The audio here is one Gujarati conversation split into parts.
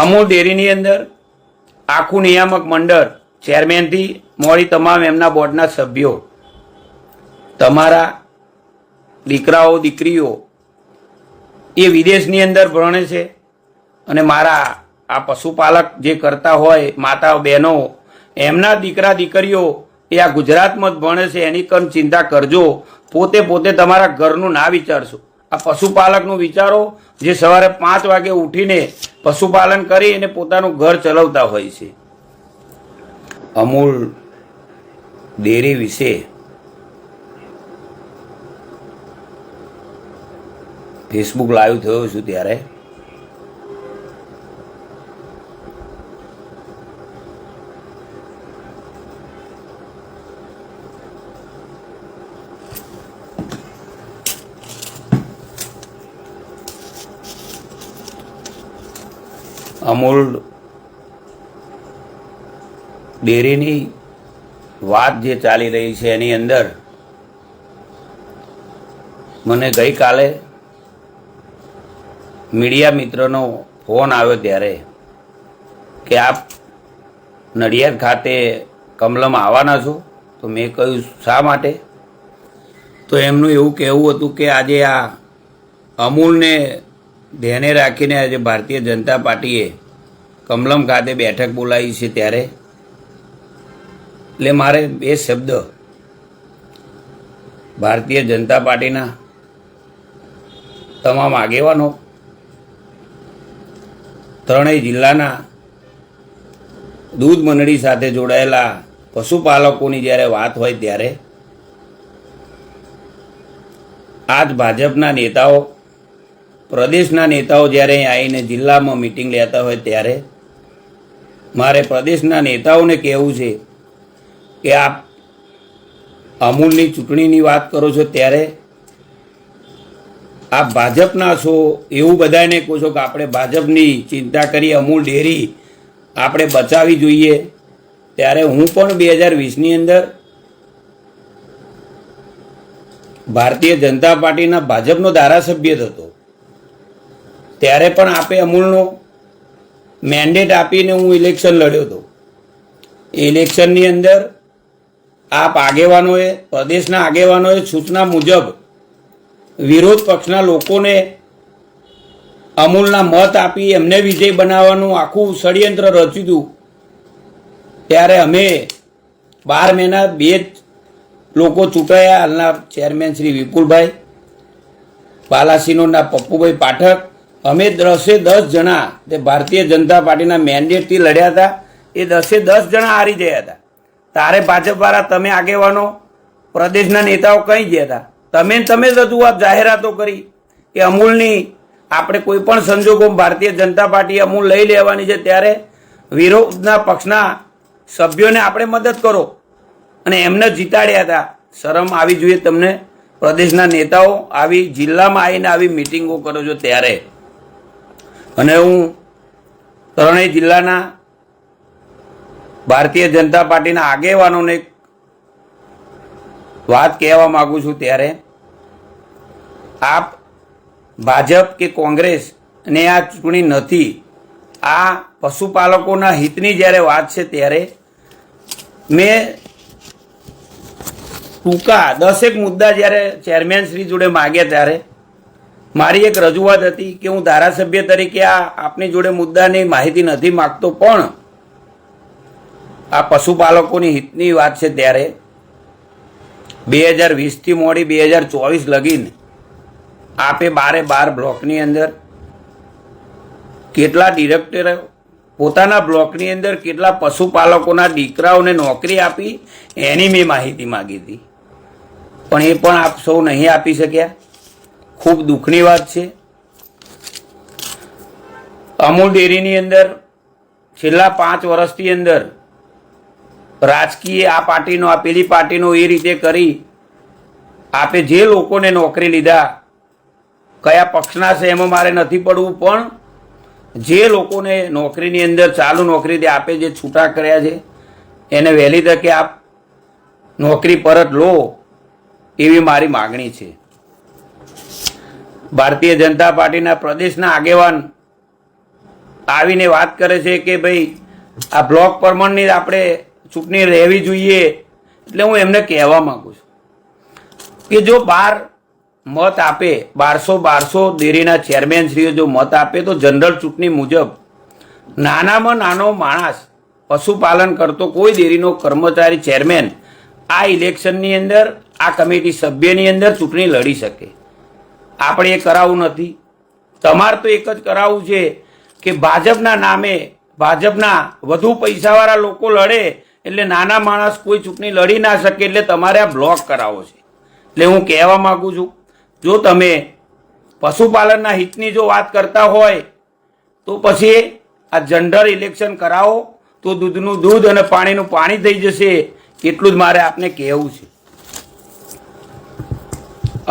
અમૂલ ડેરીની અંદર આખું નિયામક મંડળ ચેરમેનથી મોડી તમામ એમના બોર્ડના સભ્યો, તમારા દીકરાઓ, દીકરીઓ, એ વિદેશની અંદર ભણે છે અને મારા આ પશુપાલક જે કરતા હોય, માતા, બહેનો, એમના દીકરા, દીકરીઓ એ આ ગુજરાતમાં જ ભણે છે, એની કન ચિંતા કરજો. પોતે પોતે તમારા ઘરનું ના વિચારશો. આ પશુપાલકનું વિચારો જે સવારે પાંચ વાગે ઉઠીને પશુપાલન કરી અને પોતાનું ઘર ચલાવતા હોય છે. અમૂલ ડેરી વિશે ફેસબુક લાઈવ થયો છું ત્યારે. અમૂલ ડેરીની વાત જે ચાલી રહી છે એની અંદર, મને ગઈકાલે મીડિયા મિત્રનો ફોન આવ્યો ત્યારે કે આપ નડિયાદ ખાતે કમલમ આવવાના છો? તો મેં કહ્યું, શા માટે? તો એમનું એવું કહેવું હતું કે આજે આ અમૂલને ધ્યાને રાખીને આજે ભારતીય જનતા પાર્ટીએ કમલમ ખાતે બેઠક બોલાવી છે ત્યારે. એટલે મારે બે શબ્દ ભારતીય જનતા પાર્ટીના તમામ આગેવાનો, ત્રણેય જિલ્લાના દૂધ મંડળી સાથે જોડાયેલા પશુપાલકોની જ્યારે વાત હોય ત્યારે, આજ ભાજપના નેતાઓ, પ્રદેશના નેતાઓ જ્યારે આવીને જિલ્લામાં મિટિંગ લેતા હોય ત્યારે મારે પ્રદેશના નેતાઓને કહેવું છે કે આપ અમૂલની ચૂંટણીની વાત કરો છો ત્યારે આપ ભાજપના છો એવું બધાને કહો છો કે આપણે ભાજપની ચિંતા કરી, અમૂલ ડેરી આપણે બચાવી જોઈએ. ત્યારે હું પણ બે હજાર વીસની અંદર ભારતીય જનતા પાર્ટીના ભાજપનો ધારાસભ્ય હતો. ત્યારે પણ આપે અમૂલનો મેન્ડેટ આપીને હું ઇલેક્શન લડ્યો હતો. ઇલેક્શનની અંદર આપ આગેવાનોએ, પ્રદેશના આગેવાનોએ સૂચના મુજબ વિરોધ પક્ષના લોકોને અમૂલના મત આપી એમને વિજય બનાવવાનું આખું ષડયંત્ર રચ્યું હતું. ત્યારે અમે બાર મહિના બે જ લોકો ચૂંટાયા. હાલના ચેરમેન શ્રી વિપુલભાઈ બાલાસિનોરના પપ્પુભાઈ પાઠક અમે દસે દસ જણા તે ભારતીય જનતા પાર્ટીના મેન્ડેટથી લડ્યા હતા. એ દસે દસ જણા હારી ગયા હતા. તારે ભાજપવાળા તમે આગેવાનો, પ્રદેશના નેતાઓ કઈ ગયા હતા? તમે તમે જ રજૂઆત જાહેરાતો કરી કે અમૂલની આપણે કોઈ પણ સંજોગોમાં ભારતીય જનતા પાર્ટી અમૂલ લઈ લેવાની છે, ત્યારે વિરોધના પક્ષના સભ્યોને આપણે મદદ કરો. અને એમને જીતાડ્યા હતા. શરમ આવી જોઈએ તમને. પ્રદેશના નેતાઓ આવી જિલ્લામાં આવીને આવી મિટિંગો કરો છો ત્યારે. અને હું ત્રણેય જિલ્લાના ભારતીય જનતા પાર્ટીના આગેવાનોને વાત કહેવા માગું છું ત્યારે, આપ ભાજપ કે કોંગ્રેસ ને આ ચૂંટણી નથી, આ પશુપાલકોના હિતની જ્યારે વાત છે ત્યારે મેં ટૂંકા દસેક મુદ્દા જ્યારે ચેરમેન શ્રી જોડે માગ્યા ત્યારે મારી એક રજૂઆત હતી કે હું ધારાસભ્ય તરીકે આ આપની જોડે મુદ્દાની માહિતી નથી માગતો, પણ આ પશુપાલકોની હિતની વાત છે ત્યારે. બે હજાર વીસથી મોડી બે હજાર ચોવીસ લગીને આપે બારે બાર બ્લોકની અંદર કેટલા ડિરેક્ટરો પોતાના બ્લોકની અંદર કેટલા પશુપાલકોના દીકરાઓને નોકરી આપી, એની મેં માહિતી માગી હતી. પણ એ પણ આપ સૌ નહીં આપી શક્યા. ખૂબ દુઃખની વાત છે. અમૂલ ડેરીની અંદર છેલ્લા પાંચ વર્ષની અંદર રાજકીય આ પાર્ટીનો, આ પેલી પાર્ટીનો એ રીતે કરી આપે જે લોકોને નોકરી લીધા, કયા પક્ષના છે એમાં મારે નથી પડવું, પણ જે લોકોને નોકરીની અંદર ચાલુ નોકરી તે આપે જે છૂટા કર્યા છે, એને વહેલી તકે આપ નોકરી પરત લો એવી મારી માગણી છે. ભારતીય જનતા પાર્ટીના પ્રદેશના આગેવાન આવીને વાત કરે છે કે ભાઈ, આ બ્લોક પરમણની આપણે ચૂંટણી રહેવી જોઈએ એટલે હું એમને કહેવા માગું છું કે જો બાર મત આપે, બારસો બારસો ડેરીના ચેરમેનશ્રીઓ જો મત આપે, તો જનરલ ચૂંટણી મુજબ નાનામાં નાનો માણસ પશુપાલન કરતો કોઈ ડેરીનો કર્મચારી ચેરમેન આ ઇલેક્શનની અંદર, આ કમિટી સભ્યની અંદર ચૂંટણી લડી શકે. આપણે એ કરાવવું નથી. તમારે તો એક જ કરાવવું છે કે ભાજપના નામે ભાજપના વધુ પૈસાવાળા લોકો લડે એટલે નાના માણસ કોઈ ચૂંટણી લડી ના શકે એટલે તમારે આ બ્લોક કરાવો છે. એટલે હું કહેવા માગું છું, જો તમે પશુપાલનના હિતની જો વાત કરતા હોય, તો પછી આ જનરલ ઇલેક્શન કરાવો, તો દૂધનું દૂધ અને પાણીનું પાણી થઈ જશે, એટલું જ મારે આપને કહેવું છે.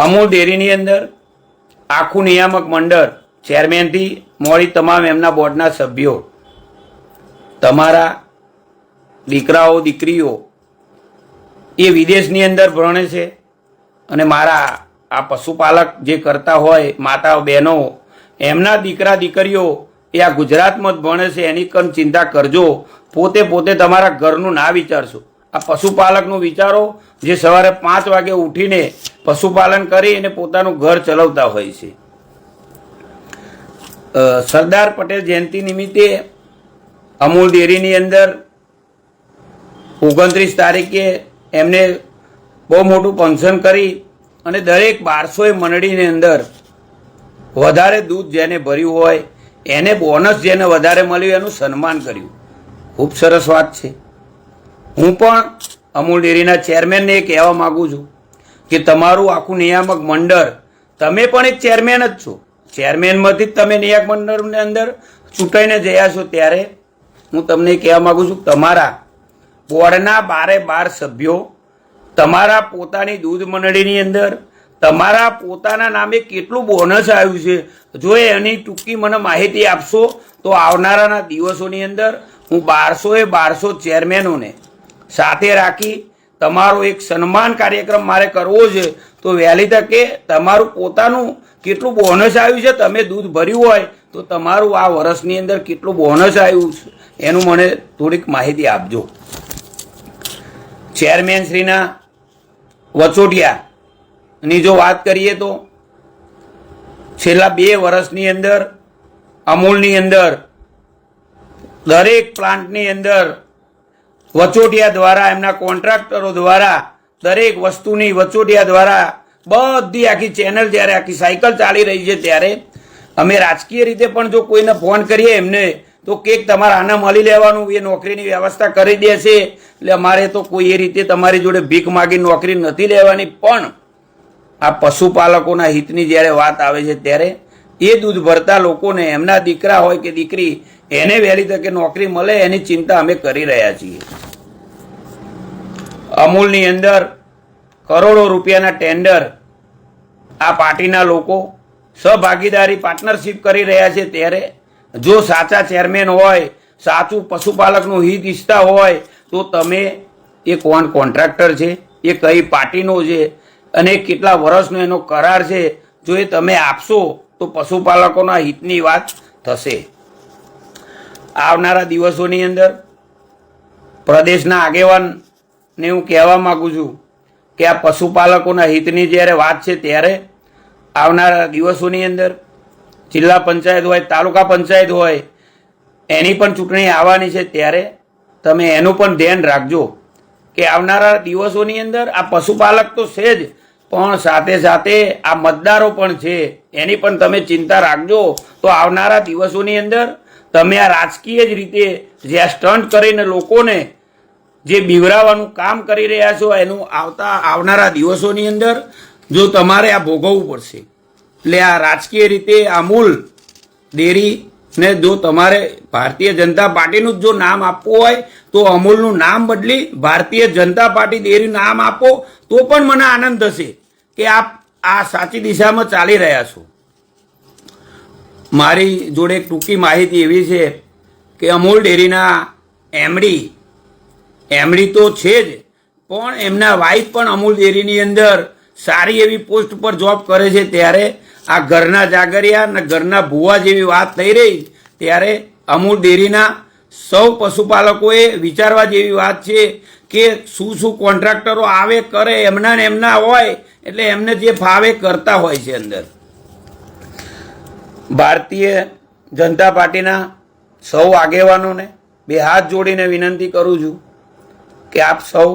અમૂલ ડેરીની અંદર આખું નિયામક મંડળ ચેરમેનથી મોડી તમામ એમના બોર્ડના સભ્યો, તમારા દીકરાઓ, દીકરીઓ, એ વિદેશની અંદર ભણે છે અને મારા આ પશુપાલક જે કરતા હોય માતા બહેનો, એમના દીકરા, દીકરીઓ, એ આ ગુજરાતમાં જ ભણે છે, એની કન ચિંતા કરજો. પોતે પોતે તમારા ઘરનું ના વિચારશો. આ પશુપાલકનું વિચારો, જે સવારે પાંચ વાગે ઉઠીને પશુપાલન કરી અને પોતાનું ઘર ચલાવતા હોય છે. સરદાર પટેલ જયંતિ નિમિત્તે અમૂલ ડેરીની અંદર ઓગણત્રીસ તારીખે એમને બહુ મોટું ફંક્શન કરી અને દરેક બારસોએ મંડળીની અંદર વધારે દૂધ જેને ભર્યું હોય, એને બોનસ જેને વધારે મળ્યું, એનું સન્માન કર્યું. ખૂબ સરસ વાત છે. હું પણ અમૂલ ડેરીના ચેરમેનને એ કહેવા માગું છું કે તમારું આખું નિયામક મંડળ, તમે પણ એક ચેરમેન જ છો. ચેરમેનમાંથી જ તમે નિયામક મંડળની અંદર ચૂંટાઈને જયા છો ત્યારે હું તમને કહેવા માગું છું, તમારા બોર્ડના બારે બાર સભ્યો, તમારા પોતાની દૂધ મંડળીની અંદર, તમારા પોતાના નામે કેટલું બોનસ આવ્યું છે, જો એની ટૂંકી મને માહિતી આપશો તો આવનારાના દિવસોની અંદર હું બારસો એ બારસો ચેરમેનોને સાથે રાખી તમારો એક સન્માન કાર્યક્રમ મારે કરવો છે, તો વહેલી તકે તમારું પોતાનું કેટલું બોનસ આવ્યું છે, તમે દૂધ ભર્યું હોય, તો તમારું આ વર્ષની અંદર કેટલું બોનસ આવ્યું છે, એનું મને થોડીક માહિતી આપજો. ચેરમેન શ્રીના વચોટિયાની જો વાત કરીએ તો, છેલ્લા બે વર્ષની અંદર, અમૂલની અંદર, દરેક પ્લાન્ટની અંદર વચોટિયા દ્વારા, એમના કોન્ટ્રાક્ટરો દ્વારા, દરેક વસ્તુની વચોટિયા દ્વારા બધી આખી ચેનલ જ્યારે આખી સાયકલ ચાલી રહી છે ત્યારે અમે રાજકીય રીતે પણ જો કોઈને ફોન કરીએ એમને, તો કેક તમારે આના મળી લેવાનું, એ નોકરીની વ્યવસ્થા કરી દે છે. એટલે અમારે તો કોઈ એ રીતે તમારી જોડે ભીખ માગી નોકરી નથી લેવાની, પણ આ પશુપાલકોના હિતની જ્યારે વાત આવે છે ત્યારે એ દૂધ ભરતા લોકોને, એમના દીકરા હોય કે દીકરી, એને વહેલી તકે નોકરી મળે, એની ચિંતા અમે કરી રહ્યા છીએ. અમૂલની અંદર કરોડો રૂપિયાના ટેન્ડર આ પાર્ટીના લોકો સહભાગીદારી પાર્ટનરશિપ કરી રહ્યા છે ત્યારે. જો સાચા ચેરમેન હોય, સાચું પશુપાલકનું હિત ઈચ્છતા હોય, તો તમે એ કોણ કોન્ટ્રાક્ટર છે, એ કઈ પાર્ટીનો છે, અને કેટલા વર્ષનો એનો કરાર છે, જો એ તમે આપશો, તો પશુપાલકોના હિતની વાત થશે. આવનારા દિવસોની અંદર પ્રદેશના આગેવાનને હું કહેવા માગું છું કે આ પશુપાલકોના હિતની જ્યારે વાત છે ત્યારે આવનારા દિવસોની અંદર જિલ્લા પંચાયત હોય, તાલુકા પંચાયત હોય, એની પણ ચૂંટણી આવવાની છે ત્યારે તમે એનું પણ ધ્યાન રાખજો કે આવનારા દિવસોની અંદર આ પશુપાલક તો છે જ, પણ સાથે સાથે આ મતદારો પણ છે, એની પણ તમે ચિંતા રાખજો. તો આવનારા દિવસોની અંદર તમે આ રાજકીય જ રીતે જે સ્ટન્ટ કરીને લોકોને જે બીવરાવાનું કામ કરી રહ્યા છો, એનું આવતા, આવનારા દિવસોની અંદર જો તમારે આ ભોગવવું પડશે. એટલે આ રાજકીય રીતે અમૂલ ડેરીને જો તમારે ભારતીય જનતા પાર્ટીનું જ જો નામ આપવું હોય, તો અમૂલનું નામ બદલી ભારતીય જનતા પાર્ટી ડેરી નામ આપો, તો પણ મને આનંદ થશે કે આપ આ સાચી દિશામાં ચાલી રહ્યા છો. મારી જોડે એક ટૂંકી માહિતી એવી છે કે અમૂલ ડેરીના એમડી એમડી તો છે જ, પણ એમના વાઈફ પણ અમૂલ ડેરીની અંદર સારી એવી પોસ્ટ પર જોબ કરે છે. ત્યારે આ ઘરના જાગરિયા અને ઘરના ભુવા જેવી વાત થઈ રહી, ત્યારે અમૂલ ડેરીના સૌ પશુપાલકોએ વિચારવા જેવી વાત છે કે શું શું કોન્ટ્રાક્ટરો આવે, કરે, એમના ને એમના હોય, એટલે એમને જે ફાવે કરતા હોય છે અંદર. ભારતીય જનતા પાર્ટીના સૌ આગેવાનોને બે હાથ જોડીને વિનંતી કરું છું કે આપ સૌ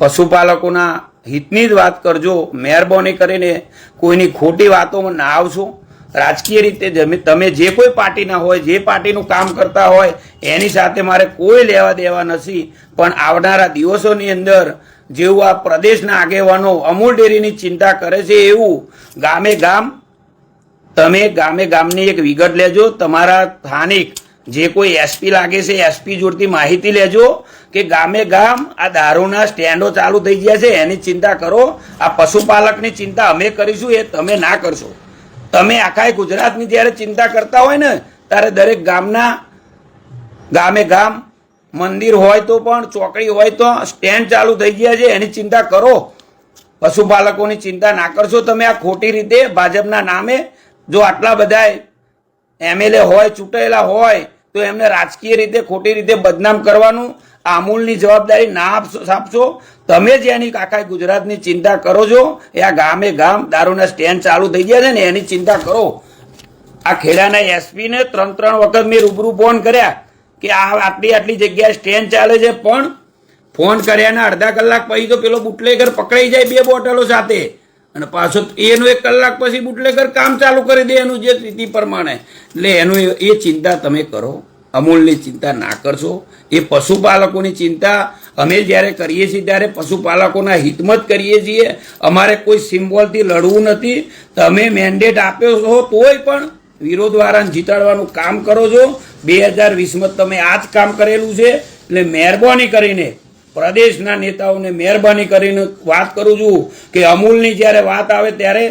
પશુપાલકોના હિતની જ વાત કરજો, મહેરબાની કરીને કોઈની ખોટી વાતોમાં ના આવશો. રાજકીય રીતે તમે જે કોઈ પાર્ટીના હોય, જે પાર્ટીનું કામ કરતા હોય, એની સાથે મારે કોઈ લેવા દેવા નથી. પણ આવનારા દિવસોની અંદર જેવું આ પ્રદેશના આગેવાનો અમૂલ ડેરીની ચિંતા કરે છે એવું ગામે ગામ તમે ગામે ગામની એક વિગત લેજો. તમારા સ્થાનિક જે કોઈ એસપી લાગે છે એસપી જોડતી માહિતી લેજો કે ગામે ગામ આ દારૂના સ્ટેન્ડો ચાલુ થઈ ગયા છે, એની ચિંતા કરો. આ પશુપાલકની ચિંતા અમે કરીશું, એ તમે ના કરશો. તમે આખા ગુજરાતની જ્યારે ચિંતા કરતા હોય ને, ત્યારે દરેક ગામના, ગામે ગામ મંદિર હોય તો પણ, ચોકડી હોય તો સ્ટેન્ડ ચાલુ થઈ ગયા છે, એની ચિંતા કરો. પશુપાલકોની ચિંતા ના કરશો તમે આ ખોટી રીતે ભાજપના નામે. જો આટલા બધા એમએલએ હોય ચૂંટાયેલા હોય તો એમને રાજકીય રીતે, ખોટી રીતે બદનામ કરવાનું આમૂલની જવાબદારી ના આપશો તમે જ એની કાકા ગુજરાતની ચિંતા કરો છો. એ આ ગામે ગામ દારૂના સ્ટેન્ડ ચાલુ થઈ ગયા છે ને, એની ચિંતા કરો. આ ખેડાના એસપીને ત્રણ ત્રણ વખત મેં રૂબરૂ ફોન કર્યા કે આ આટલી આટલી જગ્યાએ સ્ટેન્ડ ચાલે છે. પણ ફોન કર્યાના અડધા કલાક પછી તો પેલો બુટલેગર પકડાઈ જાય બે બોટલો સાથે. અને પાછો એનું એક કલાક પછી બુટલેગર કામ ચાલુ કરી દે એનું જે સ્થિતિ પ્રમાણે. એટલે એનું એ- ચિંતા તમે કરો. અમૂલની ચિંતા ના કરશો. એ પશુપાલકોની ચિંતા અમે જ્યારે કરીએ છીએ ત્યારે પશુપાલકોના હિતમાં જ કરીએ છીએ. અમારે કોઈ સિમ્બોલથી લડવું નથી. તમે મેન્ડેટ આપ્યો છો તોય પણ વિરોધવાળાને જીતાડવાનું કામ કરો છો. બે હજાર વીસમાં તમે આ જ કામ કરેલું છે. એટલે મહેરબાની કરીને પ્રદેશના નેતાઓને મહેરબાની કરીને વાત કરું છું કે અમૂલની જ્યારે વાત આવે ત્યારે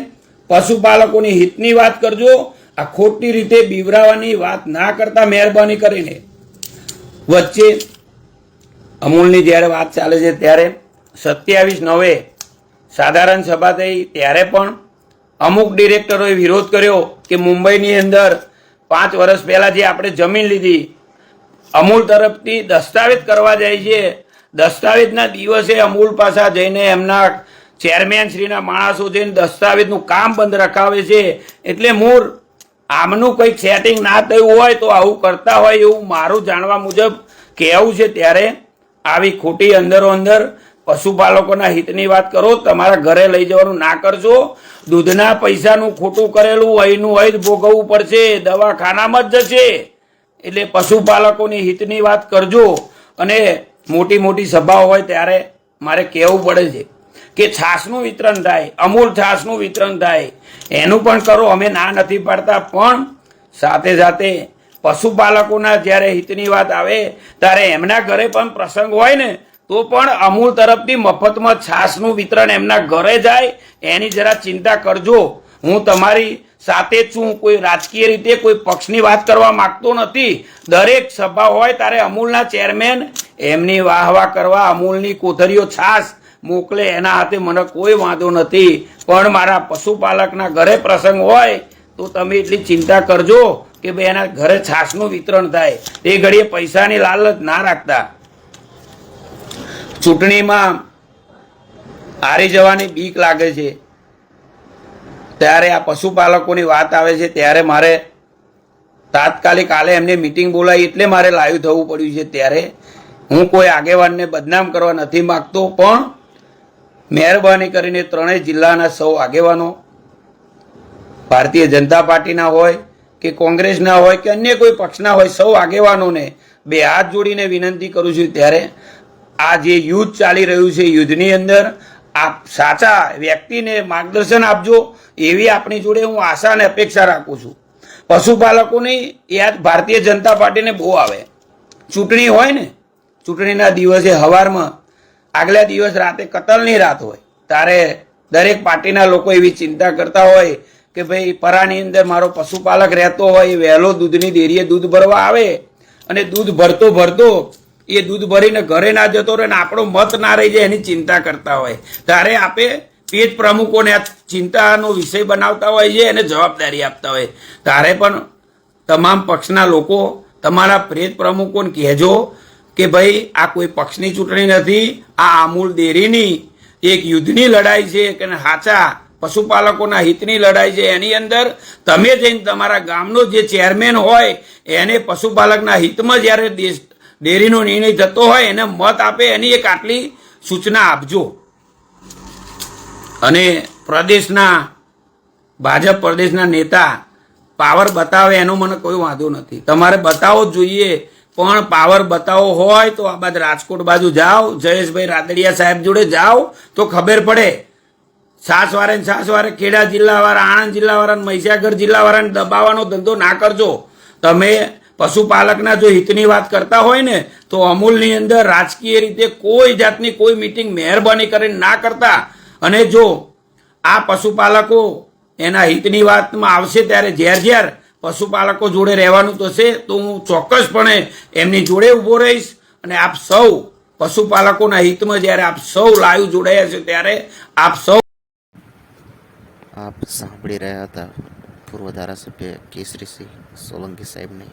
પશુપાલકોની હિતની વાત કરજો. આ ખોટી રીતે બીવરાવાની વાત ના કરતા મહેરબાની કરીને. વચ્ચે અમૂલની જ્યારે વાત ચાલે છે ત્યારે સત્યાવીસ નવે સાધારણ સભા થઈ ત્યારે પણ અમુક ડિરેક્ટરોએ વિરોધ કર્યો કે મુંબઈની અંદર પાંચ વર્ષ પહેલાં જે આપણે જમીન લીધી, અમૂલ તરફથી દસ્તાવેજ કરવા જાય છે. દસ્તાવેજના દિવસે અમૂલ પાસા જઈને એમના ચેરમેન શ્રીના માણસો જઈને દસ્તાવેજનું કામ બંધ રખાવે છે. એટલે મૂળ આમનું કંઈક સેટિંગ ના થયું હોય તો આવું કરતા હોય એવું મારું જાણવા મુજબ કહેવું છે. ત્યારે આવી ખોટી અંદરો અંદર પશુપાલકોના હિતની વાત કરો, તમારા ઘરે લઈ જવાનું ના કરશો દૂધના પૈસાનું ખોટું કરેલું, અહીંનું અહીં ભોગવવું પડશે, દવાખાનામાં જ જશે. એટલે પશુપાલકોની હિતની વાત કરજો. અને મોટી મોટી સભાઓ હોય ત્યારે મારે કહેવું પડે છે કે છાશનું વિતરણ થાય, અમૂલ છાશનું વિતરણ થાય, એનું પણ કરો, અમે ના નથી પાડતા. પણ સાથે સાથે પશુપાલકોના જ્યારે હિતની વાત આવે, ત્યારે એમના ઘરે પણ પ્રસંગ હોય ને, તો પણ અમૂલ તરફથી મફતમાં છાશનું વિતરણ એમના ઘરે જાય. એની જરા ચિંતા કરજો. હું તમારી સાથે જ છું કોઈ રાજકીય રીતે કોઈ પક્ષની વાત કરવા માંગતો નથી. દરેક સભા હોય ત્યારે અમૂલના ચેરમેન એમની વાહ વાહ કરવા અમૂલની કોથરીઓ છાશ મોકલે એના હાથે મને કોઈ વાંધો નથી. પણ મારા પશુપાલકના ઘરે પ્રસંગ હોય તો તમે એટલી ચિંતા કરજો કે ભાઈ એના ઘરે છાશનું વિતરણ થાય. તે ઘડીએ પૈસાની લાલચ ના રાખતા. ચૂંટણીમાં હારી જવાની બીક લાગે છે. ત્યારે આ પશુપાલકોની વાત આવે છે, ત્યારે મારે તાત્કાલિક કાલે એમને મિટિંગ બોલાવી, એટલે મારે લાઈવ થવું પડ્યું છે. ત્યારે હું કોઈ આગેવાનને બદનામ કરવા નથી માગતો, પણ મહેરબાની કરીને ત્રણેય જિલ્લાના સૌ આગેવાનો, ભારતીય જનતા પાર્ટીના હોય કે કોંગ્રેસના હોય કે અન્ય કોઈ પક્ષના હોય, સૌ આગેવાનોને બે હાથ જોડીને વિનંતી કરું છું. ત્યારે આ જે યુદ્ધ ચાલી રહ્યું છે, યુદ્ધની અંદર આપ સાચા વ્યક્તિને માર્ગદર્શન આપજો, એવી આપણી જોડે હું આશા અને અપેક્ષા રાખું છું. પશુપાલકોની યાદ ભારતીય જનતા પાર્ટીને બહુ આવે. ચૂંટણી હોય ને, ચૂંટણીના દિવસે હવારમાં, આગલા દિવસ રાતે કતલની રાત હોય ત્યારે દરેક પાર્ટીના લોકો એવી ચિંતા કરતા હોય કે ભાઈ પરાની અંદર મારો પશુપાલક રહેતો હોય એ વહેલો દૂધની ડેરીએ દૂધ ભરવા આવે અને દૂધ ભરતો ભરતો એ દૂધ ભરીને ઘરે ના જતો રહે ને આપણો મત ના રહી જાય એની ચિંતા કરતા હોય. ત્યારે આપે પેજ પ્રમુખોને આ ચિંતાનો વિષય બનાવતા હોય છે એને જવાબદારી આપતા હોય. તારે પણ તમામ પક્ષના લોકો, તમારા પ્રેત પ્રમુખોને કહેજો કે ભાઈ, આ કોઈ પક્ષની ચૂંટણી નથી, આ અમૂલ ડેરીની એક યુદ્ધની લડાઈ છે કે સાચા પશુપાલકોના હિતની લડાઈ છે. એની અંદર તમે જઈને તમારા ગામનો જે ચેરમેન હોય, એને પશુપાલકના હિતમાં જ્યારે દેશ ડેરીનો નિર્ણય જતો હોય, એને મત આપે, એની એક આટલી સૂચના આપજો. અને પ્રદેશના, ભાજપ પ્રદેશના નેતા પાવર બતાવે, એનો મને કોઈ વાંધો નથી. તમારે બતાવવો જોઈએ, પણ પાવર બતાવો હોય તો આ બાદ રાજકોટ બાજુ જાઓ, જયેશભાઈ રાદડિયા સાહેબ જોડે જાઓ, તો ખબર પડે. સાસવારે ને છાસવારે ખેડા જિલ્લાવાળા, આણંદ જિલ્લાવાળા મહીસાગર જિલ્લાવાળાને દબાવવાનો ધંધો ના કરજો. તમે પશુપાલકના જો હિતની વાત કરતા હોય ને, તો અમૂલની અંદર રાજકીય રીતે કોઈ જાતની કોઈ મિટિંગ મહેરબાની કરીને ના કરતા. અને જો આ પશુપાલકો એના હિતની વાતમાં આવશે ત્યારે ઝેર ઝેર પશુપાલકો જોડે રહેવાનું થશે તો હું ચોક્કસપણે એમની જોડે ઊભો રહીશ. અને આપ સૌ પશુપાલકોના હિતમાં જ્યારે આપ સૌ લાઈવ જોડાયા છે ત્યારે આપ સૌ આપ સાંભળી રહ્યા હતા પૂર્વ ધારાસભ્ય કેસરીસિંહ સોલંકી સાહેબને.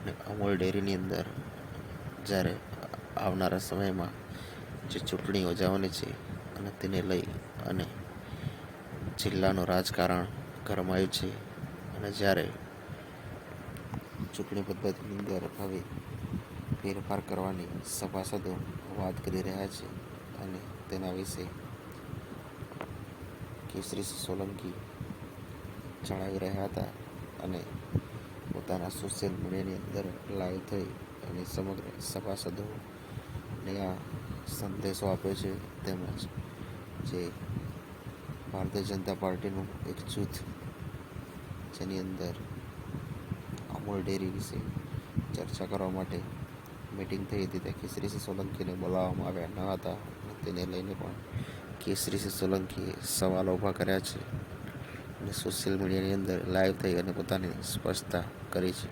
અને અમૂલ ડેરીની અંદર જ્યારે આવનારા સમયમાં જે ચૂંટણી યોજાવાની છે અને તેને લઈ અને જિલ્લાનું રાજકારણ ગરમાયું છે અને જ્યારે ચૂંટણી પદ્ધતિની અંદર હવે ફેરફાર કરવાની સભાસદો વાત કરી રહ્યા છે અને તેના વિશે કેસરી સોલંકી જણાવી રહ્યા હતા અને પોતાના સોશિયલ મીડિયાની અંદર લાઈવ થઈ અને સમગ્ર સભાસદોને આ સંદેશો આપ્યો છે તેમજ જે ભારતીય જનતા પાર્ટીનું એક જૂથ જેની અંદર અમૂલ ડેરી વિશે ચર્ચા કરવા માટે મિટિંગ થઈ હતી. ત્યાં કેસરીસિંહ સોલંકીને બોલાવવામાં આવ્યા ન હતા તેને લઈને પણ કેસરીસિંહ સોલંકીએ સવાલો ઊભા કર્યા છે. અને સોશિયલ મીડિયાની અંદર લાઈવ થઈ અને પોતાની સ્પષ્ટતા કરી છે.